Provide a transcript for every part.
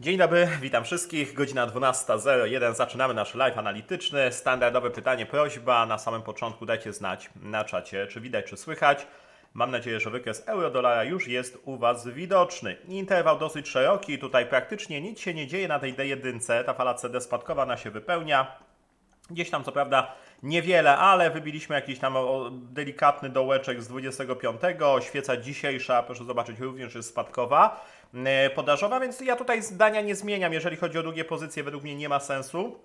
Dzień dobry, witam wszystkich. Godzina 12.01. Zaczynamy nasz live analityczny. Standardowe pytanie, prośba. Na samym początku dajcie znać na czacie, czy widać, czy słychać. Mam nadzieję, że wykres euro-dolara już jest u Was widoczny. Interwał dosyć szeroki, tutaj praktycznie nic się nie dzieje na tej D1. Ta fala CD spadkowa się wypełnia. Gdzieś tam co prawda niewiele, ale wybiliśmy jakiś tam delikatny dołeczek z 25. Świeca dzisiejsza, proszę zobaczyć, również jest spadkowa, podażowa, więc ja tutaj zdania nie zmieniam. Jeżeli chodzi o długie pozycje, według mnie nie ma sensu.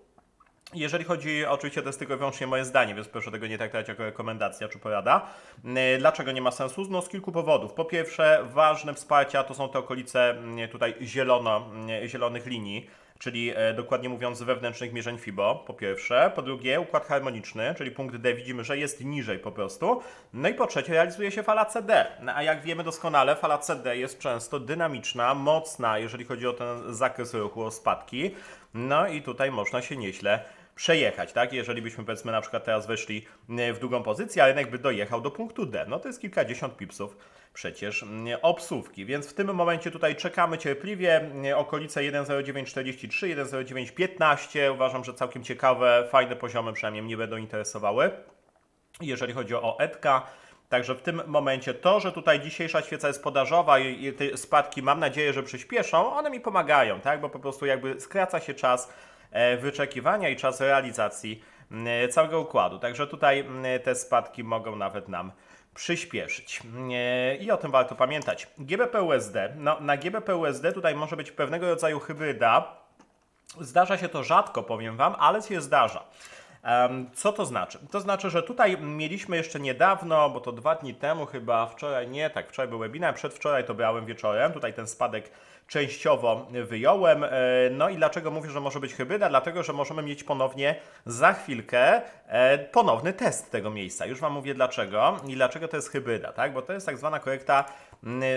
Jeżeli chodzi, oczywiście to jest tylko i wyłącznie moje zdanie, więc proszę tego nie traktować jako rekomendacja czy porada. E, Dlaczego nie ma sensu? No z kilku powodów. Po pierwsze, ważne wsparcia to są te okolice mm, tutaj zielono, mm, zielonych linii, czyli e, dokładnie mówiąc wewnętrznych mierzeń FIBO, po pierwsze. Po drugie, układ harmoniczny, czyli punkt D widzimy, że jest niżej po prostu. No i po trzecie, realizuje się fala CD. No, a jak wiemy doskonale, fala CD jest często dynamiczna, mocna, jeżeli chodzi o ten zakres ruchu, o spadki. No i tutaj można się nieźle przejechać, tak? Jeżeli byśmy powiedzmy na przykład teraz weszli e, w drugą pozycję, a rynek by dojechał do punktu D, no to jest kilkadziesiąt pipsów przecież mm, obsówki, więc w tym momencie tutaj czekamy cierpliwie, mm, okolice 1.0943, 1.0915, uważam, że całkiem ciekawe, fajne poziomy przynajmniej mnie będą interesowały. Jeżeli chodzi o ETKA, Także w tym momencie to, że tutaj dzisiejsza świeca jest podażowa i te spadki mam nadzieję, że przyspieszą, one mi pomagają, tak? Bo po prostu jakby skraca się czas e, wyczekiwania i czas realizacji m, całego układu. Także tutaj te spadki mogą nawet nam przyspieszyć. E, I o tym warto pamiętać. GBP USD. No, na GBP USD tutaj może być pewnego rodzaju hybryda. Zdarza się to rzadko, powiem Wam, ale się zdarza. Co to znaczy? To znaczy, że tutaj mieliśmy jeszcze niedawno, bo to dwa dni temu chyba, wczoraj nie, tak, wczoraj był webinar, przedwczoraj to brałem wieczorem, tutaj ten spadek częściowo wyjąłem. E, No i dlaczego mówię, że może być hybryda? Dlatego, że możemy mieć ponownie za chwilkę e, ponowny test tego miejsca. Już Wam mówię dlaczego i dlaczego to jest hybryda, tak? Bo to jest tak zwana korekta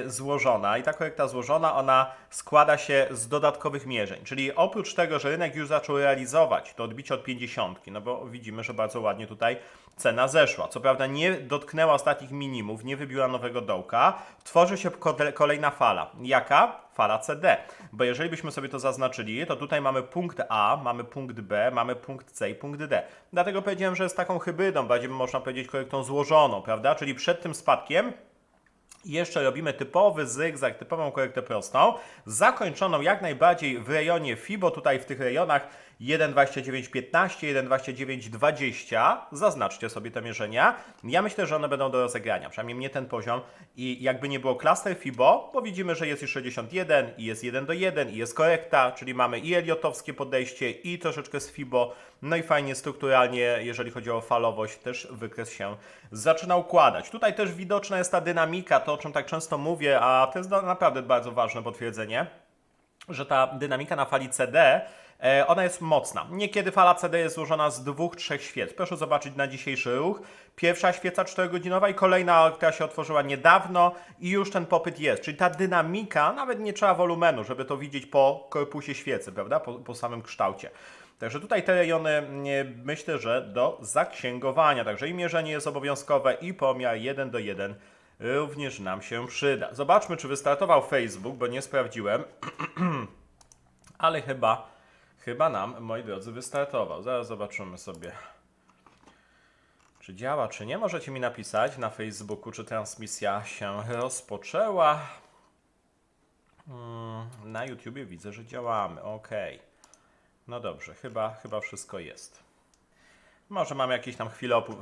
złożona i ta korekta złożona, ona składa się z dodatkowych mierzeń, czyli oprócz tego, że rynek już zaczął realizować to odbicie od 50, no bo widzimy, że bardzo ładnie tutaj cena zeszła. Co prawda nie dotknęła ostatnich minimów, nie wybiła nowego dołka, tworzy się kole- kolejna fala. Jaka? Fala CD. Bo jeżeli byśmy sobie to zaznaczyli, to tutaj mamy punkt A, mamy punkt B, mamy punkt C i punkt D. Dlatego powiedziałem, że jest taką hybrydą, bardziej można powiedzieć korektą złożoną, prawda? Czyli przed tym spadkiem i jeszcze robimy typowy zygzak, typową korektę prostą, zakończoną jak najbardziej w rejonie FIBO, tutaj w tych rejonach 1,2915, 1,2920. Zaznaczcie sobie te mierzenia. Ja myślę, że one będą do rozegrania, przynajmniej mnie ten poziom. I jakby nie było cluster FIBO, bo widzimy, że jest już 61 i jest 1 do 1 i jest korekta, czyli mamy i eliotowskie podejście i troszeczkę z FIBO. No i fajnie strukturalnie, jeżeli chodzi o falowość, też wykres się zaczyna układać. Tutaj też widoczna jest ta dynamika, to o czym tak często mówię, a to jest na- naprawdę bardzo ważne potwierdzenie że ta dynamika na fali CD, e, ona jest mocna. Niekiedy fala CD jest złożona z dwóch, trzech świec. Proszę zobaczyć na dzisiejszy ruch. Pierwsza świeca 4-godzinowa i kolejna, która się otworzyła niedawno i już ten popyt jest. Czyli ta dynamika, nawet nie trzeba wolumenu, żeby to widzieć po korpusie świecy, prawda? Po, po samym kształcie. Także tutaj te rejony mm, myślę, że do zaksięgowania. Także i mierzenie jest obowiązkowe i pomiar 1 do 1 również nam się przyda. Zobaczmy, czy wystartował Facebook, bo nie sprawdziłem. Ale chyba, chyba nam, moi drodzy, wystartował. Zaraz zobaczymy sobie. Czy działa, czy nie? Możecie mi napisać na Facebooku, czy transmisja się rozpoczęła. Mm, Na YouTubie widzę, że działamy. Ok. No dobrze, chyba, chyba wszystko jest. Może mamy jakieś tam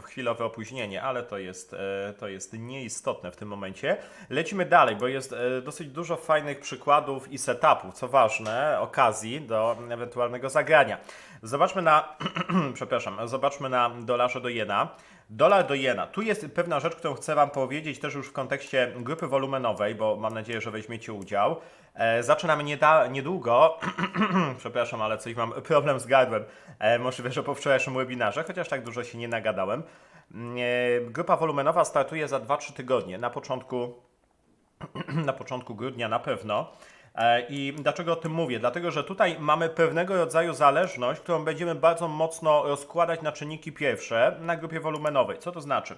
chwilowe opóźnienie, ale to jest, e, to jest nieistotne w tym momencie. Lecimy dalej, bo jest e, dosyć dużo fajnych przykładów i setupów, co ważne, okazji do ewentualnego zagrania. Zobaczmy na, przepraszam, zobaczmy na dolarze do jena. Dolar do jena. Tu jest pewna rzecz, którą chcę Wam powiedzieć też już w kontekście grupy wolumenowej, bo mam nadzieję, że weźmiecie udział. E, zaczynamy nieda- niedługo. Przepraszam, ale coś mam problem z gardłem. E, możliwe, że po wczorajszym webinarze, chociaż tak dużo się nie nagadałem. Mm, E, grupa wolumenowa startuje za 2-3 tygodnie. Na początku na początku grudnia na pewno. E, I dlaczego o tym mówię? Dlatego, że tutaj mamy pewnego rodzaju zależność, którą będziemy bardzo mocno rozkładać na czynniki pierwsze na grupie wolumenowej. Co to znaczy?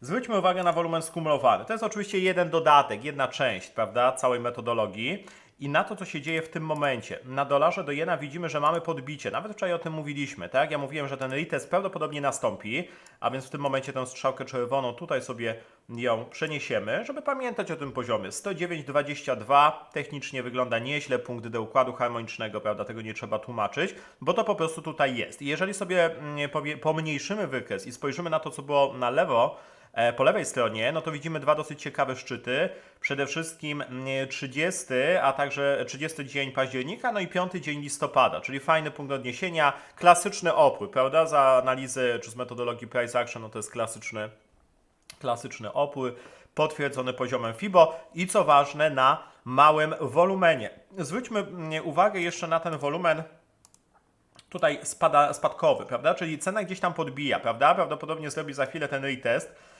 Zwróćmy uwagę na wolumen skumulowany. To jest oczywiście jeden dodatek, jedna część, prawda, całej metodologii. I na to, co się dzieje w tym momencie. Na dolarze do jena widzimy, że mamy podbicie. Nawet wczoraj o tym mówiliśmy, tak? Ja mówiłem, że ten retest prawdopodobnie nastąpi, a więc w tym momencie tę strzałkę czerwoną tutaj sobie ją przeniesiemy, żeby pamiętać o tym poziomie. 109,22 technicznie wygląda nieźle, punkt do układu harmonicznego, prawda? Tego nie trzeba tłumaczyć, bo to po prostu tutaj jest. I jeżeli sobie mm, pomniejszymy wykres i spojrzymy na to, co było na lewo, Po lewej stronie, no to widzimy dwa dosyć ciekawe szczyty. Przede wszystkim mm, 30, a także 30 dzień października, no i 5 dzień listopada, czyli fajny punkt odniesienia, klasyczny opór, prawda? Za analizy czy z metodologii price action, no to jest klasyczny, klasyczny opór, potwierdzony poziomem FIBO i co ważne, na małym wolumenie. Zwróćmy mm, uwagę jeszcze na ten wolumen tutaj spada, spadkowy, prawda? Czyli cena gdzieś tam podbija, prawda? Prawdopodobnie zrobi za chwilę ten retest e,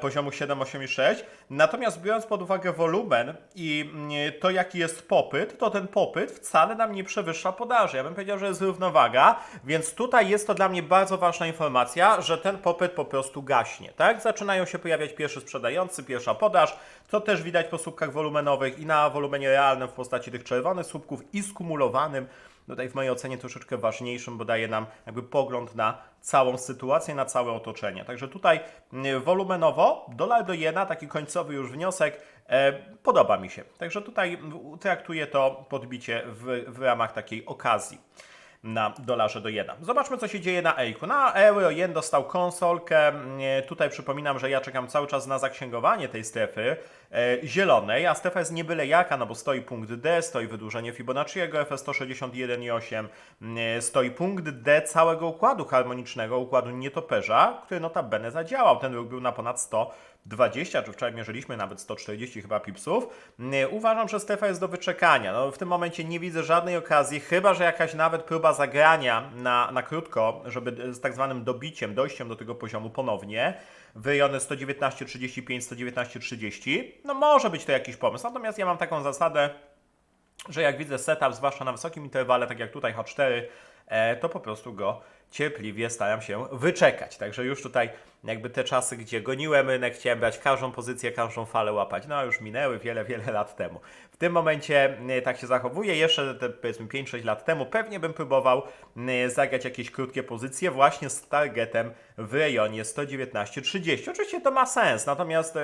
poziomu 7,86. Natomiast biorąc pod uwagę wolumen i mm, to, jaki jest popyt, to ten popyt wcale nam nie przewyższa podaży. Ja bym powiedział, że jest równowaga, więc tutaj jest to dla mnie bardzo ważna informacja, że ten popyt po prostu gaśnie, tak? Zaczynają się pojawiać pierwszy sprzedający, pierwsza podaż, to też widać po słupkach wolumenowych i na wolumenie realnym w postaci tych czerwonych słupków i skumulowanym tutaj w mojej ocenie troszeczkę ważniejszym, bo daje nam jakby pogląd na całą sytuację, na całe otoczenie. Także tutaj mm, wolumenowo dolar do jena, taki końcowy już wniosek, e, podoba mi się. Także tutaj traktuję to podbicie w, w ramach takiej okazji na dolarze do jena. Zobaczmy, co się dzieje na EIK-u. Na euro jen dostał konsolkę. Nie, Tutaj przypominam, że ja czekam cały czas na zaksięgowanie tej strefy zielonej, a strefa jest nie byle jaka, no bo stoi punkt D, stoi wydłużenie Fibonacciego FS 161,8, e, stoi punkt D całego układu harmonicznego, układu nietoperza, który notabene zadziałał. Ten ruch był na ponad 120, czy wczoraj mierzyliśmy nawet 140 chyba pipsów. E, Uważam, że strefa jest do wyczekania. No, w tym momencie nie widzę żadnej okazji, chyba że jakaś nawet próba zagrania na, na krótko, żeby z tak zwanym dobiciem, dojściem do tego poziomu ponownie, wyjony 119,35, 119,30, no może być to jakiś pomysł. Natomiast ja mam taką zasadę, że jak widzę setup, zwłaszcza na wysokim interwale, tak jak tutaj H4, e, to po prostu go cierpliwie staram się wyczekać. Także już tutaj jakby te czasy, gdzie goniłem rynek, chciałem brać każdą pozycję, każdą falę łapać, no już minęły wiele, wiele lat temu. W tym momencie e, tak się zachowuję. Jeszcze te, powiedzmy 5-6 lat temu pewnie bym próbował e, zagrać jakieś krótkie pozycje właśnie z targetem w rejonie 119,30. Oczywiście to ma sens, natomiast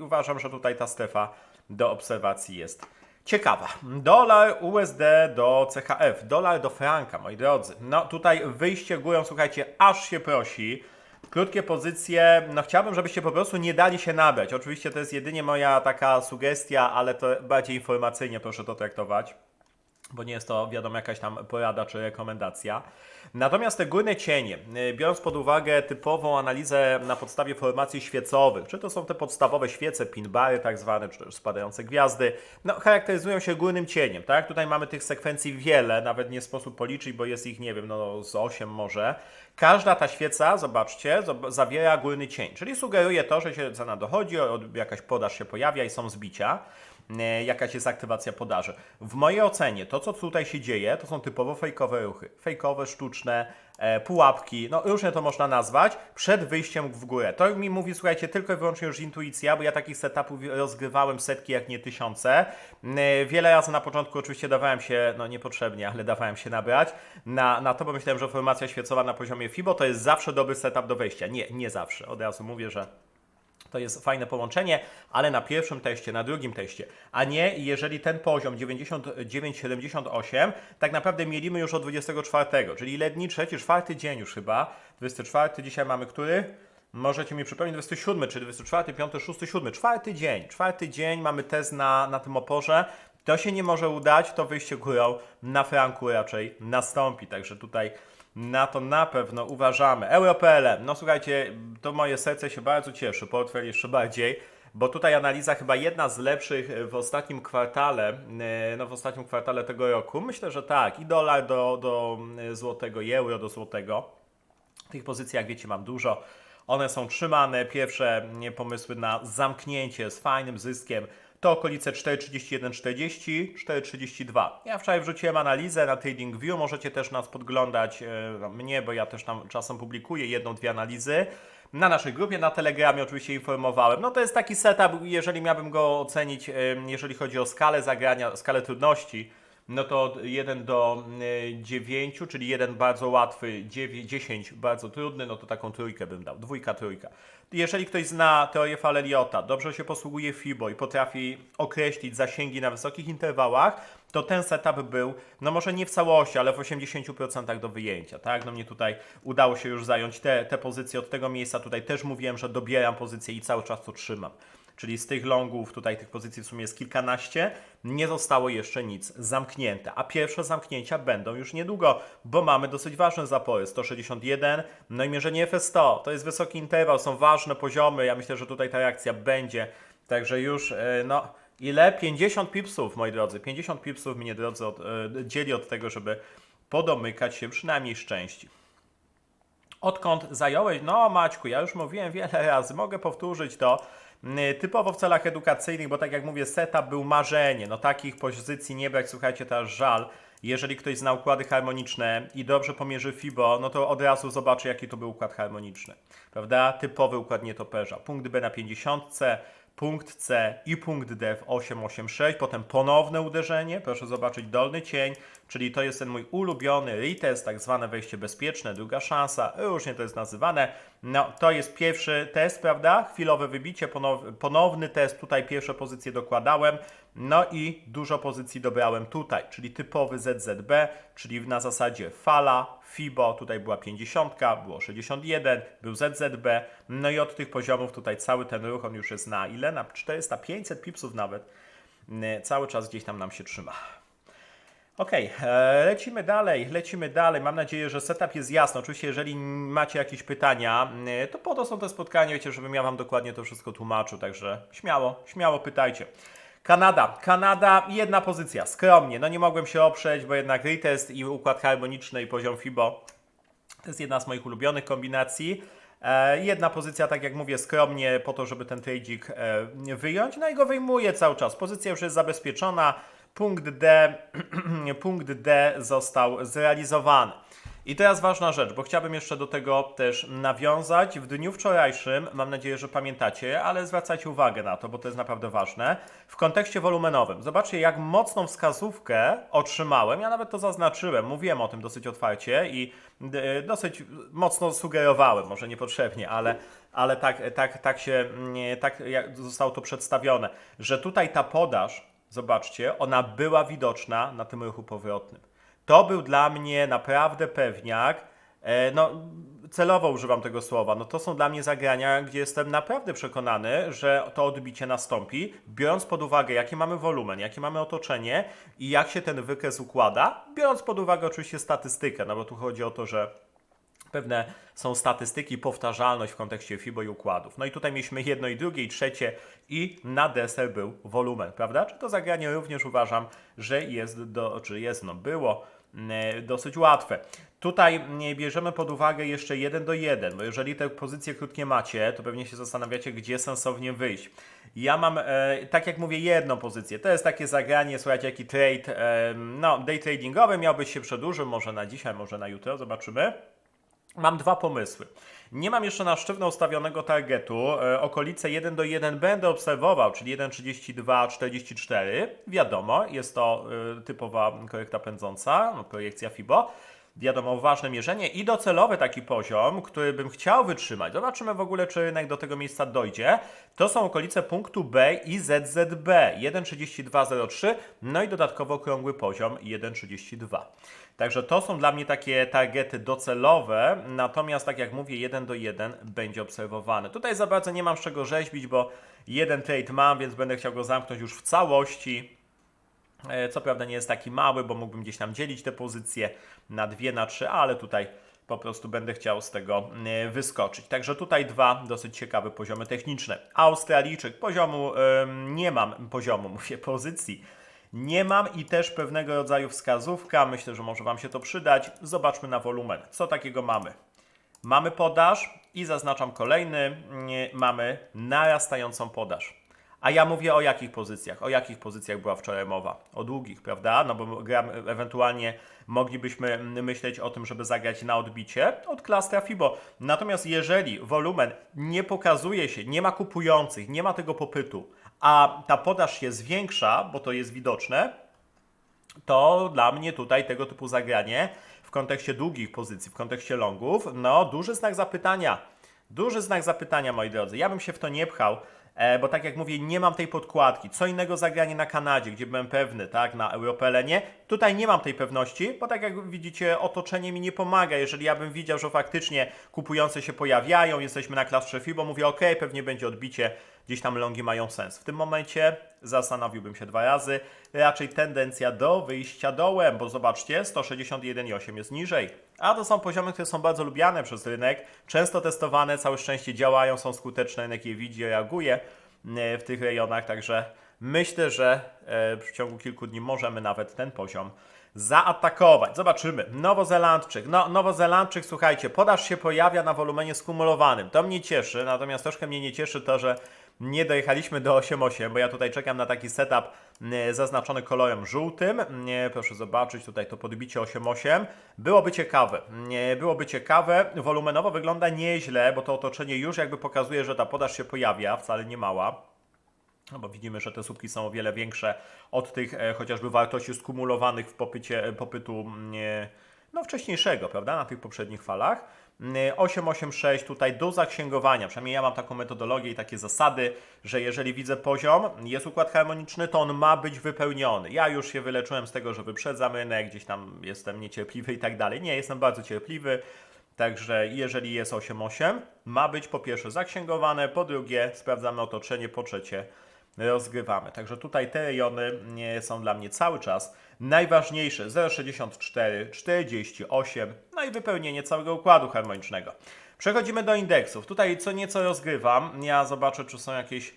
uważam, że tutaj ta strefa do obserwacji jest Ciekawa. Dolar USD do CHF, dolar do franka, moi drodzy. No tutaj wyjście górą, słuchajcie, aż się prosi. Krótkie pozycje, no chciałbym, żebyście po prostu nie dali się nabrać. Oczywiście to jest jedynie moja taka sugestia, ale to bardziej informacyjnie proszę to traktować bo nie jest to, wiadomo, jakaś tam porada czy rekomendacja. Natomiast te górne cienie, y, biorąc pod uwagę typową analizę na podstawie formacji świecowych, czy to są te podstawowe świece, pinbary tak zwane, czy też spadające gwiazdy, no charakteryzują się górnym cieniem, tak? Tutaj mamy tych sekwencji wiele, nawet nie sposób policzyć, bo jest ich, nie wiem, no z 8 może. Każda ta świeca, zobaczcie, zob- zawiera górny cień, czyli sugeruje to, że się cena dochodzi, od- jakaś podaż się pojawia i są zbicia jakaś jest aktywacja podaży. W mojej ocenie to, co tutaj się dzieje, to są typowo fejkowe ruchy. Fejkowe, sztuczne, e, pułapki, no różnie to można nazwać, przed wyjściem w górę. To mi mówi, słuchajcie, tylko i wyłącznie już intuicja, bo ja takich setupów rozgrywałem setki, jak nie tysiące. E, wiele razy na początku oczywiście dawałem się, no niepotrzebnie, ale dawałem się nabrać na, na to, bo myślałem, że formacja świecowa na poziomie FIBO to jest zawsze dobry setup do wejścia. Nie, nie zawsze. Od razu mówię, że to jest fajne połączenie, ale na pierwszym teście, na drugim teście, a nie jeżeli ten poziom 99,78 tak naprawdę mielimy już od 24, czyli letni trzeci, czwarty dzień już chyba, 24, dzisiaj mamy który? Możecie mi przypomnieć 27, czy 24, 5, 6, 7, czwarty dzień, czwarty dzień mamy test na, na tym oporze, to się nie może udać, to wyjście górą na franku raczej nastąpi, także tutaj na to na pewno uważamy. EuroPLM, no słuchajcie, to moje serce się bardzo cieszy, portfel jeszcze bardziej, bo tutaj analiza chyba jedna z lepszych w ostatnim kwartale, e, no w ostatnim kwartale tego roku. Myślę, że tak, i dolar do, do e, złotego, i euro do złotego. Tych pozycji, jak wiecie, mam dużo. One są trzymane. Pierwsze nie, pomysły na zamknięcie z fajnym zyskiem to okolice 4,31,40, 4,32. Ja wczoraj wrzuciłem analizę na TradingView, możecie też nas podglądać, e, mnie, bo ja też tam czasem publikuję jedną, dwie analizy. Na naszej grupie na Telegramie oczywiście informowałem. No to jest taki setup, jeżeli miałbym go ocenić, em, jeżeli chodzi o skalę zagrania, skalę trudności, no to 1 do 9, czyli jeden bardzo łatwy, 9, 10 bardzo trudny, no to taką trójkę bym dał, dwójka, trójka. Jeżeli ktoś zna teorię Faleliota, dobrze się posługuje FIBO i potrafi określić zasięgi na wysokich interwałach, to ten setup był, no może nie w całości, ale w 80% do wyjęcia, tak? No mnie tutaj udało się już zająć te, te pozycje od tego miejsca, tutaj też mówiłem, że dobieram pozycję i cały czas to trzymam. Czyli z tych longów, tutaj tych pozycji w sumie jest kilkanaście, nie zostało jeszcze nic zamknięte. A pierwsze zamknięcia będą już niedługo, bo mamy dosyć ważne zapory. 161, no i mierzenie FS100. To jest wysoki interwał, są ważne poziomy. Ja myślę, że tutaj ta reakcja będzie. Także już, e, no, ile? 50 pipsów, moi drodzy. 50 pipsów mnie, drodzy, od, e, dzieli od tego, żeby podomykać się przynajmniej z części. Odkąd zająłeś? No, Maćku, ja już mówiłem wiele razy, mogę powtórzyć to. Typowo w celach edukacyjnych, bo tak jak mówię, setup był marzenie. No takich pozycji nie brać, słuchajcie, teraz żal. Jeżeli ktoś zna układy harmoniczne i dobrze pomierzy FIBO, no to od razu zobaczy, jaki to był układ harmoniczny. Prawda? Typowy układ nietoperza. Punkt B na 50, punkt C i punkt D w 886, potem ponowne uderzenie, proszę zobaczyć dolny cień, czyli to jest ten mój ulubiony retest, tak zwane wejście bezpieczne, druga szansa, różnie to jest nazywane. No, to jest pierwszy test, prawda? Chwilowe wybicie, ponow, ponowny test, tutaj pierwsze pozycje dokładałem, no i dużo pozycji dobrałem tutaj, czyli typowy ZZB, czyli na zasadzie fala, FIBO, tutaj była 50, było 61, był ZZB, no i od tych poziomów tutaj cały ten ruch, on już jest na ile? Na 400, 500 pipsów nawet, Yy, cały czas gdzieś tam nam się trzyma. Okej, e, lecimy dalej, lecimy dalej. Mam nadzieję, że setup jest jasny. Oczywiście, jeżeli macie jakieś pytania, e, to po to są te spotkania, wiecie, żebym ja Wam dokładnie to wszystko tłumaczył, także śmiało, śmiało pytajcie. Kanada, Kanada, jedna pozycja, skromnie, no nie mogłem się oprzeć, bo jednak retest i układ harmoniczny i poziom FIBO to jest jedna z moich ulubionych kombinacji. E, jedna pozycja, tak jak mówię, skromnie po to, żeby ten tradzik e, wyjąć. No i go wyjmuję cały czas. Pozycja już jest zabezpieczona. Punkt D, punkt D został zrealizowany. I teraz ważna rzecz, bo chciałbym jeszcze do tego też nawiązać. W dniu wczorajszym, mam nadzieję, że pamiętacie, ale zwracajcie uwagę na to, bo to jest naprawdę ważne. W kontekście wolumenowym. Zobaczcie, jak mocną wskazówkę otrzymałem. Ja nawet to zaznaczyłem, mówiłem o tym dosyć otwarcie i y, dosyć mocno sugerowałem, może niepotrzebnie, ale, ale tak, tak, tak się, tak zostało to przedstawione, że tutaj ta podaż, zobaczcie, ona była widoczna na tym ruchu powrotnym. To był dla mnie naprawdę pewniak. E, no, celowo używam tego słowa. No to są dla mnie zagrania, gdzie jestem naprawdę przekonany, że to odbicie nastąpi, biorąc pod uwagę, jaki mamy wolumen, jakie mamy otoczenie i jak się ten wykres układa, biorąc pod uwagę oczywiście statystykę, no bo tu chodzi o to, że Pewne są statystyki, powtarzalność w kontekście FIBO i układów. No i tutaj mieliśmy jedno i drugie i trzecie i na deser był wolumen, prawda? Czy to zagranie również uważam, że jest, do, czy jest, no było dosyć łatwe. Tutaj mm, bierzemy pod uwagę jeszcze 1 do 1, bo jeżeli te pozycje krótkie macie, to pewnie się zastanawiacie, gdzie sensownie wyjść. Ja mam, e, tak jak mówię, jedną pozycję. To jest takie zagranie, słuchajcie, jaki trade, e, no, day tradingowy miałby się przedłużył, może na dzisiaj, może na jutro, zobaczymy. Mam dwa pomysły. Nie mam jeszcze na sztywno ustawionego targetu. E, okolice 1 do 1 będę obserwował, czyli 1,3244. Wiadomo, jest to e, typowa korekta pędząca, no, projekcja FIBO. Wiadomo, ważne mierzenie i docelowy taki poziom, który bym chciał wytrzymać. Zobaczymy w ogóle, czy rynek do tego miejsca dojdzie. To są okolice punktu B i ZZB 1,3203, no i dodatkowo okrągły poziom 1,32. Także to są dla mnie takie targety docelowe, natomiast tak jak mówię, 1 do 1 będzie obserwowany. Tutaj za bardzo nie mam z czego rzeźbić, bo jeden trade mam, więc będę chciał go zamknąć już w całości. E, Co prawda nie jest taki mały, bo mógłbym gdzieś tam dzielić te pozycje na dwie, na trzy, ale tutaj po prostu będę chciał z tego e, wyskoczyć. Także tutaj dwa dosyć ciekawe poziomy techniczne. Australijczyk, poziomu em, nie mam, poziomu mówię, pozycji. Nie mam i też pewnego rodzaju wskazówka. Myślę, że może Wam się to przydać. Zobaczmy na wolumen. Co takiego mamy? Mamy podaż i zaznaczam kolejny. Mamy narastającą podaż. A ja mówię o jakich pozycjach? O jakich pozycjach była wczoraj mowa? O długich, prawda? No bo ewentualnie moglibyśmy myśleć o tym, żeby zagrać na odbicie od klastra FIBO. Natomiast jeżeli wolumen nie pokazuje się, nie ma kupujących, nie ma tego popytu, a ta podaż się zwiększa, bo to jest widoczne, to dla mnie tutaj tego typu zagranie w kontekście długich pozycji, w kontekście longów, no duży znak zapytania. Duży znak zapytania, moi drodzy. Ja bym się w to nie pchał, bo tak jak mówię, nie mam tej podkładki. Co innego zagranie na Kanadzie, gdzie byłem pewny, tak, na Europelenie. Tutaj nie mam tej pewności, bo tak jak widzicie, otoczenie mi nie pomaga. Jeżeli ja bym widział, że faktycznie kupujące się pojawiają, jesteśmy na klastrze FIBO, mówię, ok, pewnie będzie odbicie, gdzieś tam longi mają sens. W tym momencie zastanowiłbym się dwa razy. Raczej tendencja do wyjścia dołem, bo zobaczcie, 161,8 jest niżej. A to są poziomy, które są bardzo lubiane przez rynek, często testowane, całe szczęście działają, są skuteczne, rynek je widzi, reaguje e, w tych rejonach, także myślę, że e, w ciągu kilku dni możemy nawet ten poziom zaatakować. Zobaczymy. Nowozelandczyk. No, Nowozelandczyk, słuchajcie, podaż się pojawia na wolumenie skumulowanym. To mnie cieszy, natomiast troszkę mnie nie cieszy to, że nie dojechaliśmy do 8.8, bo ja tutaj czekam na taki setup e, zaznaczony kolorem żółtym. E, Proszę zobaczyć tutaj to podbicie 8.8. Byłoby ciekawe. E, Byłoby ciekawe. Wolumenowo wygląda nieźle, bo to otoczenie już jakby pokazuje, że ta podaż się pojawia, wcale nie mała. No bo widzimy, że te słupki są o wiele większe od tych e, chociażby wartości skumulowanych w popycie, e, popytu mm, no, wcześniejszego, prawda, na tych poprzednich falach. Mm, 886 tutaj do zaksięgowania, przynajmniej ja mam taką metodologię i takie zasady, że jeżeli widzę poziom, jest układ harmoniczny, to on ma być wypełniony. Ja już się wyleczyłem z tego, że wyprzedzam rynek, gdzieś tam jestem niecierpliwy i tak dalej. Nie, jestem bardzo cierpliwy. Także jeżeli jest 8.8, ma być po pierwsze zaksięgowane, po drugie sprawdzamy otoczenie, po trzecie rozgrywamy. Także tutaj te rejony są dla mnie cały czas najważniejsze. 0,64, 48, no i wypełnienie całego układu harmonicznego. Przechodzimy do indeksów. Tutaj co nieco rozgrywam. Ja zobaczę, czy są jakieś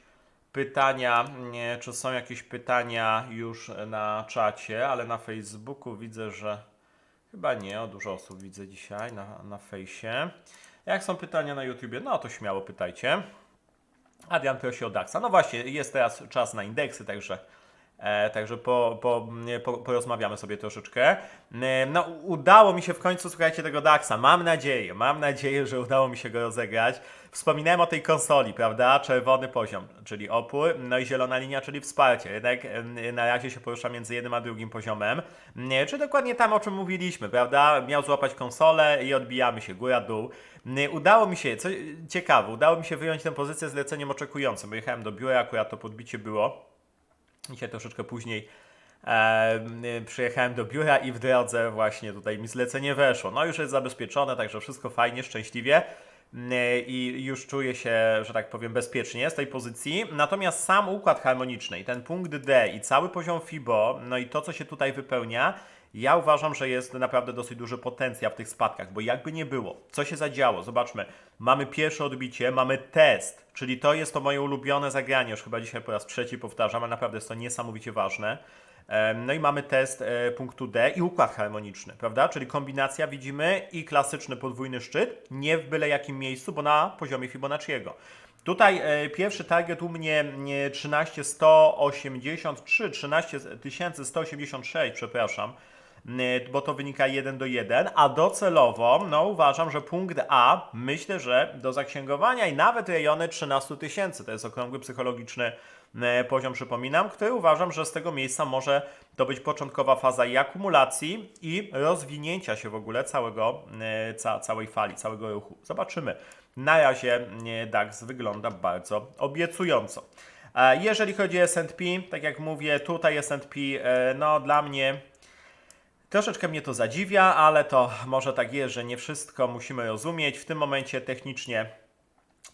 pytania, nie, czy są jakieś pytania już na czacie, ale na Facebooku widzę, że chyba nie. O, dużo osób widzę dzisiaj na, na fejsie. Jak są pytania na YouTubie? No to śmiało pytajcie. Adrian prosi o DAX-a. No właśnie, jest teraz czas na indeksy, także, także po, po, po, porozmawiamy sobie troszeczkę. E, no, udało mi się w końcu, słuchajcie, tego DAX-a. Mam nadzieję, mam nadzieję, że udało mi się go rozegrać. Wspominałem o tej konsoli, prawda? Czerwony poziom, czyli opór, no i zielona linia, czyli wsparcie. E, na razie się porusza między jednym a drugim poziomem. E, Czy dokładnie tam, o czym mówiliśmy, prawda? Miał złapać konsolę i odbijamy się góra-dół. Udało mi się, co ciekawe, udało mi się wyjąć tę pozycję z leceniem oczekującym, jechałem do biura, akurat to podbicie było. Dzisiaj troszeczkę później e, przyjechałem do biura i w drodze właśnie tutaj mi zlecenie weszło. No już jest zabezpieczone, także wszystko fajnie, szczęśliwie i już czuję się, że tak powiem, bezpiecznie z tej pozycji. Natomiast sam układ harmoniczny ten punkt D i cały poziom FIBO, no i to, co się tutaj wypełnia, ja uważam, że jest naprawdę dosyć duży potencjał w tych spadkach, bo jakby nie było, co się zadziało? Zobaczmy, mamy pierwsze odbicie, mamy test, czyli to jest to moje ulubione zagranie, już chyba dzisiaj po raz trzeci powtarzam, ale naprawdę jest to niesamowicie ważne. No i mamy test e, punktu D i układ harmoniczny, prawda? Czyli kombinacja widzimy i klasyczny podwójny szczyt, nie w byle jakim miejscu, bo na poziomie Fibonacciego. Tutaj e, pierwszy target u mnie nie, 13183, 13186, przepraszam, bo to wynika 1 do 1, a docelowo, no uważam, że punkt A, myślę, że do zaksięgowania i nawet rejony 13 tysięcy, to jest okrągły psychologiczny poziom, przypominam, który uważam, że z tego miejsca może to być początkowa faza i akumulacji i rozwinięcia się w ogóle całego, ca, całej fali, całego ruchu. Zobaczymy. Na razie DAX wygląda bardzo obiecująco. E, Jeżeli chodzi o S&P, tak jak mówię, tutaj S&P, e, no dla mnie Troszeczkę mnie to zadziwia, ale to może tak jest, że nie wszystko musimy rozumieć. W tym momencie technicznie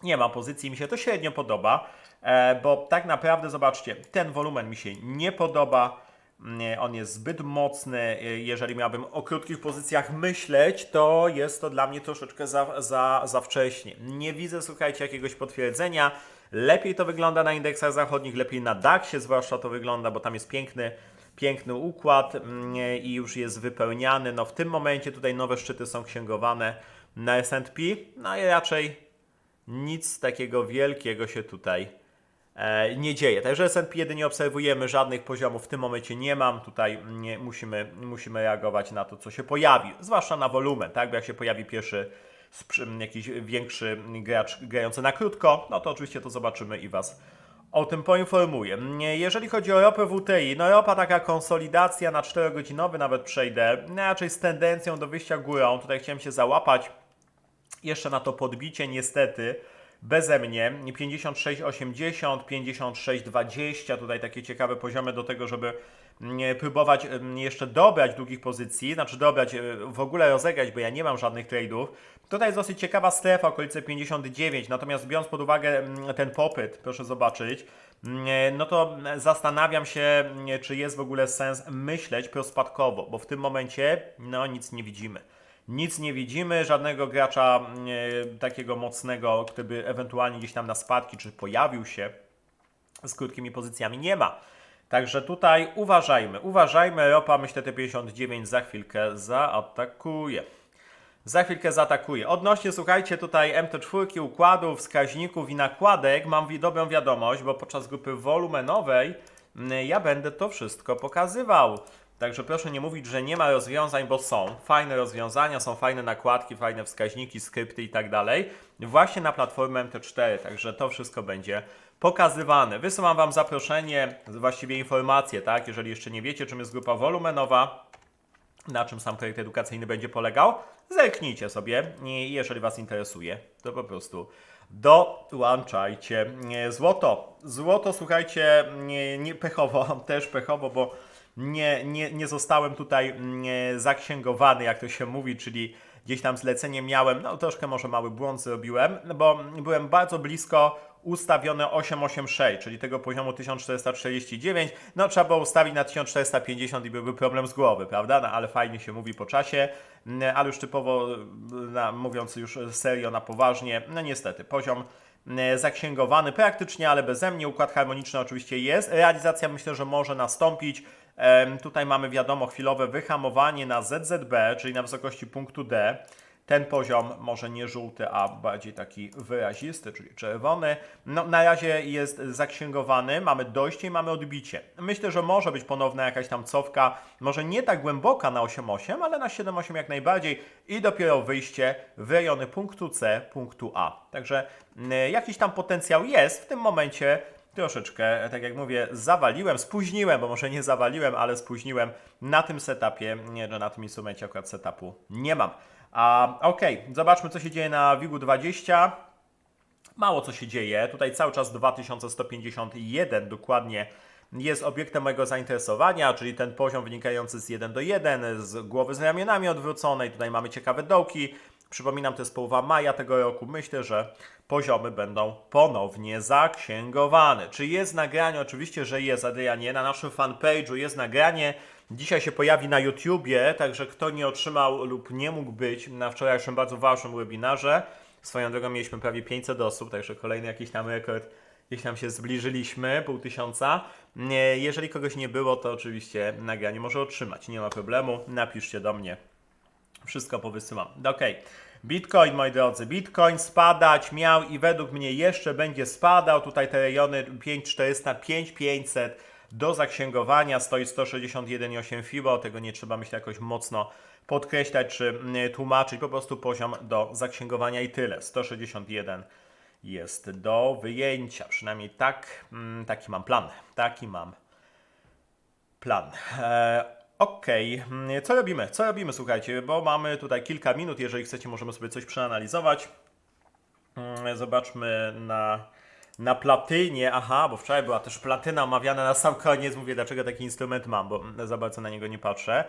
nie ma pozycji, mi się to średnio podoba, e, bo tak naprawdę zobaczcie, ten wolumen mi się nie podoba. Nie, On jest zbyt mocny. E, Jeżeli miałbym o krótkich pozycjach myśleć, to jest to dla mnie troszeczkę za, za, za wcześnie. Nie widzę, słuchajcie, jakiegoś potwierdzenia. Lepiej to wygląda na indeksach zachodnich, lepiej na DAX-ie zwłaszcza to wygląda, bo tam jest piękny, piękny układ mm, i już jest wypełniany. No w tym momencie tutaj nowe szczyty są księgowane na S&P, no i raczej nic takiego wielkiego się tutaj e, nie dzieje. Także S&P jedynie obserwujemy, żadnych poziomów w tym momencie nie mam. Tutaj nie, musimy, musimy reagować na to, co się pojawi, zwłaszcza na wolumen, tak? Bo jak się pojawi pierwszy jakiś większy gracz grający na krótko, no to oczywiście to zobaczymy i Was o tym poinformuję. Jeżeli chodzi o ropę WTI, no ropa taka konsolidacja na 4-godzinowy nawet przejdę, raczej z tendencją do wyjścia górą. Tutaj chciałem się załapać jeszcze na to podbicie niestety beze mnie 56,80, 56,20 tutaj takie ciekawe poziomy do tego, żeby próbować mm, jeszcze dobrać długich pozycji, znaczy dobrać, e, w ogóle rozegrać, bo ja nie mam żadnych trade'ów. Tutaj jest dosyć ciekawa strefa, okolice 59, natomiast biorąc pod uwagę ten popyt, proszę zobaczyć, mm, no to zastanawiam się, czy jest w ogóle sens myśleć prospadkowo, bo w tym momencie no nic nie widzimy. Nic nie widzimy, żadnego gracza e, takiego mocnego, który by ewentualnie gdzieś tam na spadki czy pojawił się z krótkimi pozycjami nie ma. Także tutaj uważajmy, uważajmy, ropa myślę te 59 za chwilkę zaatakuje. Za chwilkę zaatakuje. Odnośnie, słuchajcie, tutaj MT4, układów, wskaźników i nakładek mam dobrą wiadomość, bo podczas grupy wolumenowej mm, ja będę to wszystko pokazywał. Także proszę nie mówić, że nie ma rozwiązań, bo są fajne rozwiązania, są fajne nakładki, fajne wskaźniki, skrypty i tak dalej. Właśnie na platformę MT4, także to wszystko będzie pokazywane. Wysyłam Wam zaproszenie, właściwie informacje, tak? Jeżeli jeszcze nie wiecie, czym jest grupa wolumenowa, na czym sam projekt edukacyjny będzie polegał, zerknijcie sobie i jeżeli Was interesuje, to po prostu dołączajcie. Złoto, złoto słuchajcie, nie, nie pechowo, też pechowo, bo nie, nie, nie zostałem tutaj zaksięgowany, jak to się mówi, czyli gdzieś tam zlecenie miałem, no troszkę może mały błąd zrobiłem, bo byłem bardzo blisko ustawione 886, czyli tego poziomu 1449. No trzeba było ustawić na 1450 i byłby problem z głowy, prawda? No, ale fajnie się mówi po czasie, Mm, ale już typowo, na, mówiąc już serio, na poważnie, no niestety, poziom mm, zaksięgowany praktycznie, ale beze mnie. Układ harmoniczny oczywiście jest. Realizacja myślę, że może nastąpić. Tutaj mamy wiadomo chwilowe wyhamowanie na ZZB, czyli na wysokości punktu D. Ten poziom może nie żółty, a bardziej taki wyrazisty, czyli czerwony. No, na razie jest zaksięgowany, mamy dojście i mamy odbicie. Myślę, że może być ponowna jakaś tam cofka, może nie tak głęboka na 8,8, ale na 7,8 jak najbardziej i dopiero wyjście w rejony punktu C, punktu A. Także mm, jakiś tam potencjał jest w tym momencie troszeczkę, tak jak mówię, zawaliłem, spóźniłem, bo może nie zawaliłem, ale spóźniłem na tym setupie, nie, że na tym instrumencie akurat setupu nie mam. A okej, zobaczmy co się dzieje na WIG-u 20. Mało co się dzieje. Tutaj cały czas 2151 dokładnie jest obiektem mojego zainteresowania, czyli ten poziom wynikający z 1 do 1, z głowy z ramionami odwróconej. Tutaj mamy ciekawe dołki. Przypominam, to jest połowa maja tego roku. Myślę, że poziomy będą ponownie zaksięgowane. Czy jest nagranie? Oczywiście, że jest, Adrianie. Na naszym fanpage'u jest nagranie. Dzisiaj się pojawi na YouTubie, także kto nie otrzymał lub nie mógł być na wczorajszym bardzo ważnym webinarze, swoją drogą mieliśmy prawie 500 osób, także kolejny jakiś tam rekord, gdzieś tam się zbliżyliśmy, pół tysiąca. Jeżeli kogoś nie było, to oczywiście nagranie może otrzymać, nie ma problemu, napiszcie do mnie. Wszystko powysyłam. Okej. Bitcoin, moi drodzy, Bitcoin spadać miał i według mnie jeszcze będzie spadał. Tutaj te rejony 5400, 5500 do zaksięgowania stoi 161,8 FIBO. Tego nie trzeba myślę jakoś mocno podkreślać czy mm, tłumaczyć. Po prostu poziom do zaksięgowania i tyle. 161 jest do wyjęcia. Przynajmniej tak, mm, taki mam plan. Taki mam plan. E, Okej, Mm, co robimy? Co robimy, słuchajcie, bo mamy tutaj kilka minut, jeżeli chcecie, możemy sobie coś przeanalizować. Zobaczmy na, na platynie, aha, bo wczoraj była też platyna omawiana na sam koniec, mówię, dlaczego taki instrument mam, bo za bardzo na niego nie patrzę.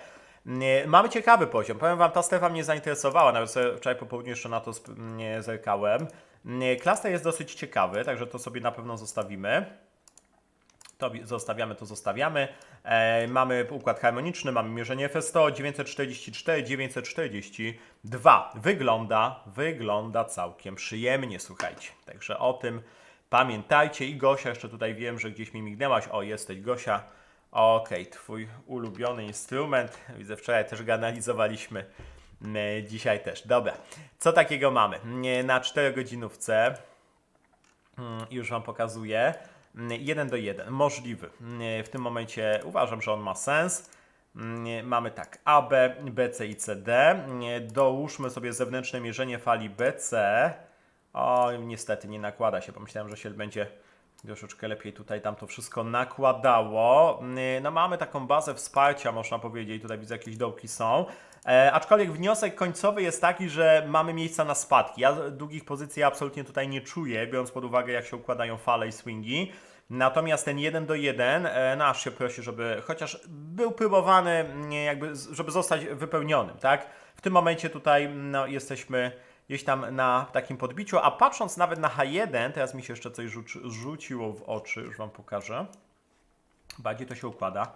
Mm, Mamy ciekawy poziom, powiem Wam, ta strefa mnie zainteresowała, nawet sobie wczoraj po południu jeszcze na to mm, zerkałem. Mm, Cluster jest dosyć ciekawy, także to sobie na pewno zostawimy. To wi- zostawiamy, to zostawiamy. E, mamy układ harmoniczny, mamy mierzenie F100, 944, 942. Wygląda, wygląda całkiem przyjemnie, słuchajcie. Także o tym pamiętajcie. I Gosia, jeszcze tutaj wiem, że gdzieś mi mignęłaś. O, jesteś Gosia. Okej, twój ulubiony instrument. Widzę, wczoraj też go analizowaliśmy. E, Dzisiaj też. Dobra. Co takiego mamy? Nie, Na 4 godzinówce. Mm, Już Wam pokazuję. 1 do 1, możliwy. Mm, W tym momencie uważam, że on ma sens. Mm, Mamy tak AB, BC i CD. Mm, Dołóżmy sobie zewnętrzne mierzenie fali BC. O, niestety nie nakłada się. Pomyślałem, że się będzie troszeczkę lepiej tutaj tam to wszystko nakładało. Mm, No mamy taką bazę wsparcia, można powiedzieć. Tutaj widzę jakieś dołki są. E, aczkolwiek wniosek końcowy jest taki, że mamy miejsca na spadki. Ja długich pozycji absolutnie tutaj nie czuję, biorąc pod uwagę jak się układają fale i swingi. Natomiast ten 1 do 1, e, no aż się prosi, żeby chociaż był próbowany, mm, jakby, żeby zostać wypełnionym, tak? W tym momencie tutaj no, jesteśmy gdzieś tam na takim podbiciu, a patrząc nawet na H1, teraz mi się jeszcze coś rzuci, rzuciło w oczy, już Wam pokażę. Bardziej to się układa.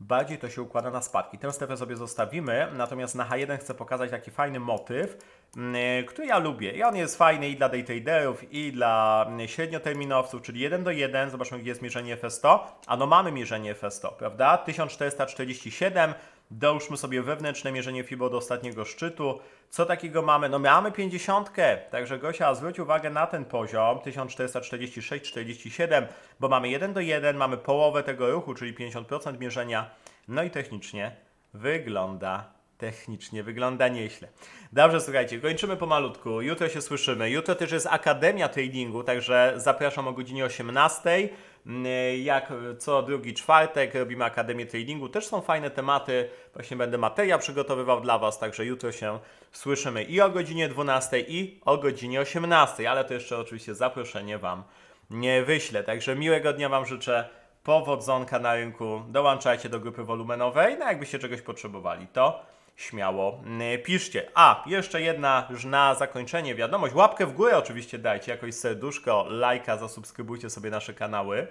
Bardziej to się układa na spadki. Tę strefę sobie zostawimy, natomiast na H1 chcę pokazać taki fajny motyw, mm, który ja lubię. I on jest fajny i dla day traderów, i dla mm, średnioterminowców, czyli 1 do 1. Zobaczmy, gdzie jest mierzenie FS100. A no mamy mierzenie FS100, prawda? 1447. Dołóżmy sobie wewnętrzne mierzenie FIBO do ostatniego szczytu. Co takiego mamy? No mamy 50. Także Gosia, zwróć uwagę na ten poziom 1446-47, bo mamy 1 do 1, mamy połowę tego ruchu, czyli 50% mierzenia. No i technicznie wygląda technicznie wygląda nieźle. Dobrze, słuchajcie, kończymy pomalutku. Jutro się słyszymy. Jutro też jest Akademia Tradingu, także zapraszam o godzinie 18. Mm, Jak co drugi czwartek robimy Akademię Tradingu. Też są fajne tematy. Właśnie będę materiał przygotowywał dla Was, także jutro się słyszymy i o godzinie 12 i o godzinie 18. Ale to jeszcze oczywiście zaproszenie Wam nie wyślę. Także miłego dnia Wam życzę. Powodzonka na rynku. Dołączajcie do grupy wolumenowej. No jakbyście czegoś potrzebowali, to śmiało mm, piszcie. A, jeszcze jedna już na zakończenie wiadomość. Łapkę w górę oczywiście dajcie, jakoś serduszko, lajka, zasubskrybujcie sobie nasze kanały.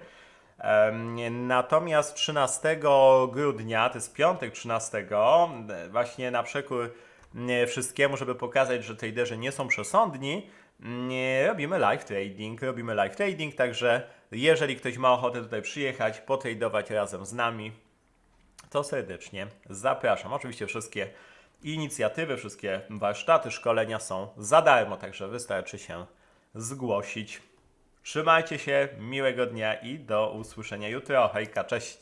Natomiast 13 grudnia, to jest piątek 13, e, właśnie na przekór e, wszystkiemu, żeby pokazać, że traderzy nie są przesądni, robimy live trading, robimy live trading, także jeżeli ktoś ma ochotę tutaj przyjechać, potradować razem z nami, to serdecznie zapraszam. Oczywiście wszystkie inicjatywy, wszystkie warsztaty, szkolenia są za darmo, także wystarczy się zgłosić. Trzymajcie się, miłego dnia i do usłyszenia jutro. Hejka, cześć!